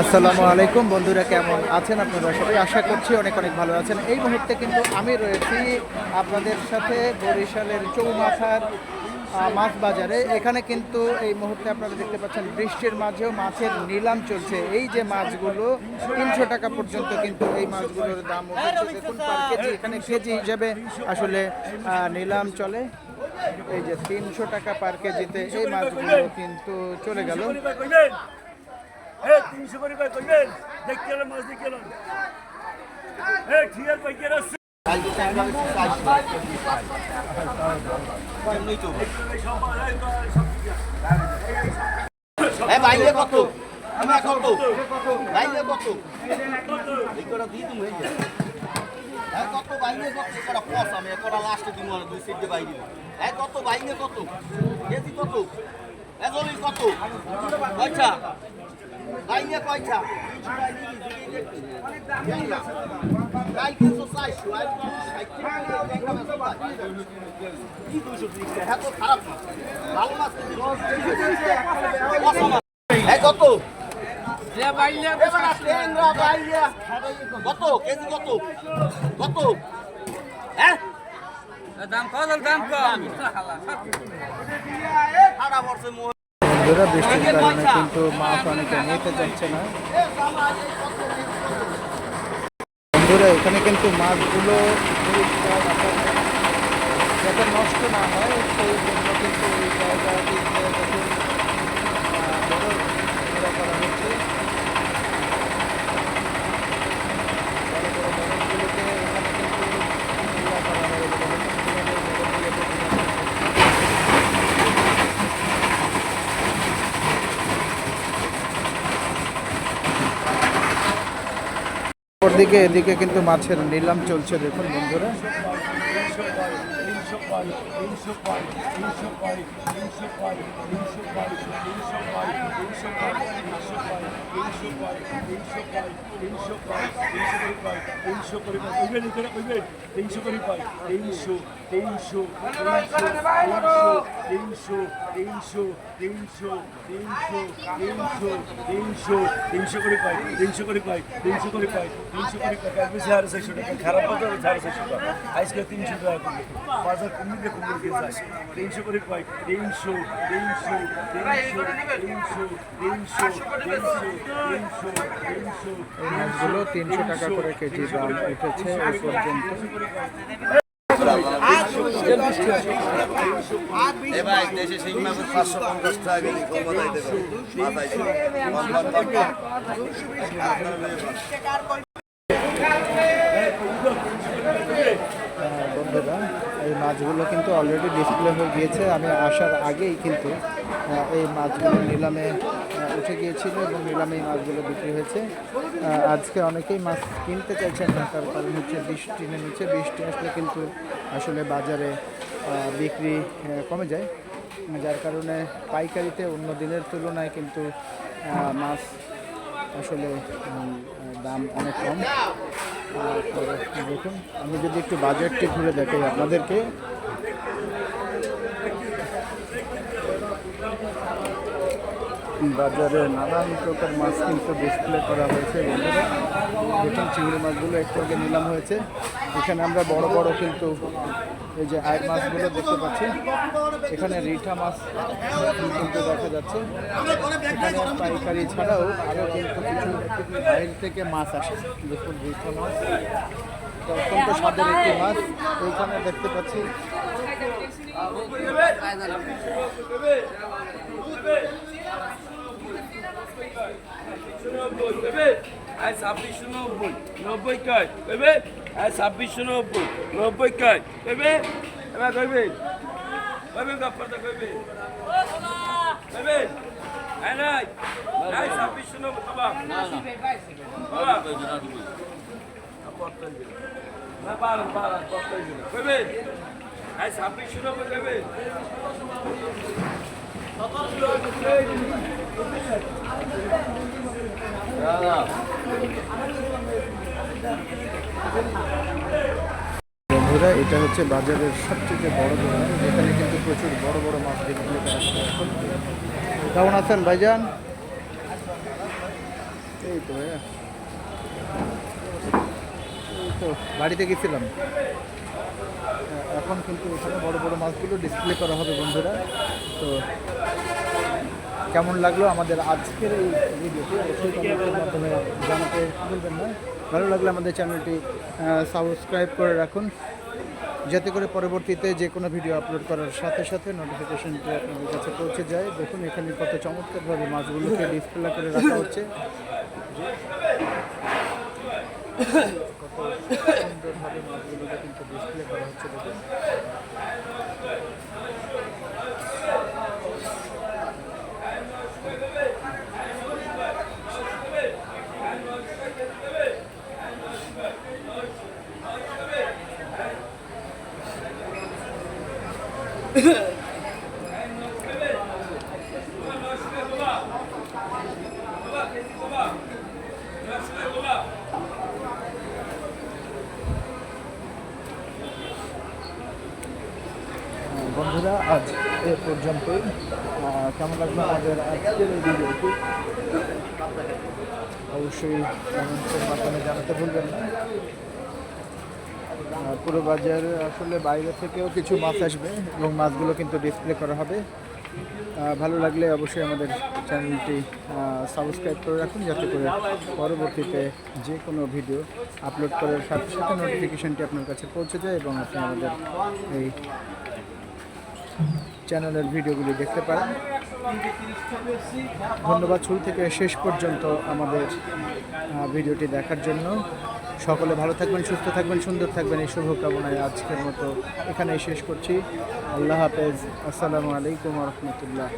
আসসালামু আলাইকুম। বন্ধুরা, কেমন আছেন আপনারা সবাই? আশা করছি অনেক অনেক ভালো আছেন। এই মুহূর্তে কিন্তু আমি রয়েছি আপনাদের সাথে বরিশালের চৌমাথার মাছ বাজারে। এখানে কিন্তু এই মুহূর্তে আপনারা দেখতে পাচ্ছেন, বৃষ্টির মাঝেও মাছের নিলাম চলছে। এই যে মাছগুলো, তিনশো টাকা পর্যন্ত কিন্তু এই মাছগুলোর দাম দেখুন কেজি, এখানে কেজি হিসাবে আসলে নিলাম চলে। এই যে তিনশো টাকা পার কেজিতে এই মাছগুলো কিন্তু চলে গেল। এই তিনশো করে পাই করবেন দেখতে এলাম মাছ দেখতে এলাম এই ঠিক আছে কেন এ বাইরে কত? আমরা কত? বাইরে কত? এইটা দিয়ে তুমি এই হ্যাঁ কত বাইরে কত? এটা পস আমি একটা লাস্টে মানে দুই সিট বাইরে হ্যাঁ কত বাইরে কত? এজলি কত? আচ্ছা আইনে কয়টা? ভালো মাছ কত? কত? কেজি কত? কত? হ্যাঁ? দাম কত? দাম কম। সারা বছর বন্ধুরা, বৃষ্টির কারণে কিন্তু মাছ অনেকে নিতে যাচ্ছে না। বন্ধুরা, এখানে কিন্তু মাছগুলো যাতে নষ্ট না হয় সেই জন্য কিন্তু এই জায়গাটি করা হচ্ছে বড় বড় মোড়কগুলোকে এখানে কিন্তু ঘোরা করা হয় এবং মোড়কগুলোকে দিকে এদিকে কিন্তু মাছের নিলাম চলছে দেখুন বন্ধুরা তিনশো তিনশো তিনশো তিনশো তিনশো তিনশো তিনশো তিনশো করে পাই তিনশো করে পাই তিনশো করে পাই তিনশো করে পাই কাল সাড়ে চারশো টাকা খারাপ বাজার সাড়ে চারশো টাকা আজকে তিনশো টাকা করে বাজার কমিয়ে কমিয়ে তিনশো করে পাই তিনশো তিনশো তিনশো তিনশো তিনশো তিনশো তিনশো তিনশো এই মাছগুলো তিনশো টাকা করে কেজি দাম উঠেছে এ পর্যন্ত বন্ধুরা, এই মাছগুলো কিন্তু অলরেডি ডিসপ্লে হয়ে গিয়েছে। আমি আসার আগেই কিন্তু এই মাছগুলো নিলামে উঠে গিয়েছিল এবং নিলামে মাছগুলো বিক্রি হয়েছে। আজকে অনেকেই মাছ কিনতে চাইছেন না, তার কারণ হচ্ছে বৃষ্টি নেমেছে বৃষ্টি আসলে কিন্তু আসলে বাজারে বিক্রি কমে যায়। যার কারণে পাইকারিতে অন্য দিনের তুলনায় কিন্তু মাছ আসলে দাম অনেক কম। দেখুন, আমি যদি একটু বাজারটি ঘুরে দেখাই আপনাদেরকে। বাজারে নানান প্রকার মাছ কিন্তু ডিসপ্লে করা হয়েছে বন্ধুরা। চিংড়ি মাছগুলো একটু আগে নিলাম হয়েছে। এখানে আমরা বড় বড় কিন্তু এই যে আয়ের মাছগুলো দেখতে পাচ্ছি। এখানে রিঠা মাছ কিন্তু দেখা যাচ্ছে। এখানে পাইকারি ছাড়াও আরও কিন্তু কিছু বাইরে থেকে মাছ আসে। দেখুন রিঠা মাছ। অত্যন্ত স্বাদের একটি মাছ। এইখানে দেখতে পাচ্ছি। ছাব্বিশশো নব্বই নব্বই কয় কইবে ছাব্বিশশো নব্বই নব্বই কয় কইবে এবার কইবে কইবে গপ্পরটা কইবে। কইবে হ্যাঁ নাই নাই ছাব্বিশশো নব্বই, বাবা। বাবা। না পারেন পারেন কইবে হ্যাঁ ছাব্বিশশো নব্বই, কইবে। বন্ধুরা, এটা হচ্ছে বাজারের সবচেয়ে বড় দোকান। যেখানে কিন্তু প্রচুর বড় বড় মাছ বিক্রি করা কেমন আছেন ভাইজান? এই তো ভাইয়া। এই তো, বাড়িতে গেছিলাম। এখন কিন্তু এখানে বড় বড় মাছগুলো ডিসপ্লে করা হবে বন্ধুরা। তো কেমন লাগল আমাদের আজকের এই ভিডিওটি? মাধ্যমে জানাতে ভুলবেন না। ভালো লাগলে আমাদের চ্যানেলটি সাবস্ক্রাইব করে রাখুন। যাতে করে পরবর্তীতে যে কোনো ভিডিও আপলোড করার সাথে সাথে নোটিফিকেশনটি আপনাদের কাছে পৌঁছে যায়। দেখুন, এখানে কত চমৎকারভাবে মাছগুলোকে ডিসপ্লে করে রাখা হচ্ছে। সুন্দরভাবে মাছগুলোকে কিন্তু ডিসপ্লে করা হচ্ছে। দেখুন বন্ধুরা আজ এ পর্যন্তই। আহ, কেমন লাগল আমাদের আজকের এই ভিডিওটি? অবশ্যই মাধ্যমে জানাতে ভুলবেন না। পুরো বাজার আসলে বাইরে থেকেও কিছু মাছ আসবে এবং মাছগুলো কিন্তু ডিসপ্লে করা হবে। ভালো লাগলে অবশ্যই আমাদের চ্যানেলটি সাবস্ক্রাইব করে রাখুন যাতে করে পরবর্তীতে যে কোনো ভিডিও আপলোড করার সাথে সাথে নোটিফিকেশনটি আপনার কাছে পৌঁছে যায় এবং আপনি আমাদের এই চ্যানেলের ভিডিওগুলি দেখতে পারেন। ধন্যবাদ শুরু থেকে শেষ পর্যন্ত আমাদের ভিডিওটি দেখার জন্য। সকলে ভালো থাকবেন, সুস্থ থাকবেন, সুন্দর থাকবেন। এই শুভকামনায় আজকের মতো এখানেই শেষ করছি। আল্লাহ হাফেজ। আসসালামু আলাইকুম রহমতুল্লাহ।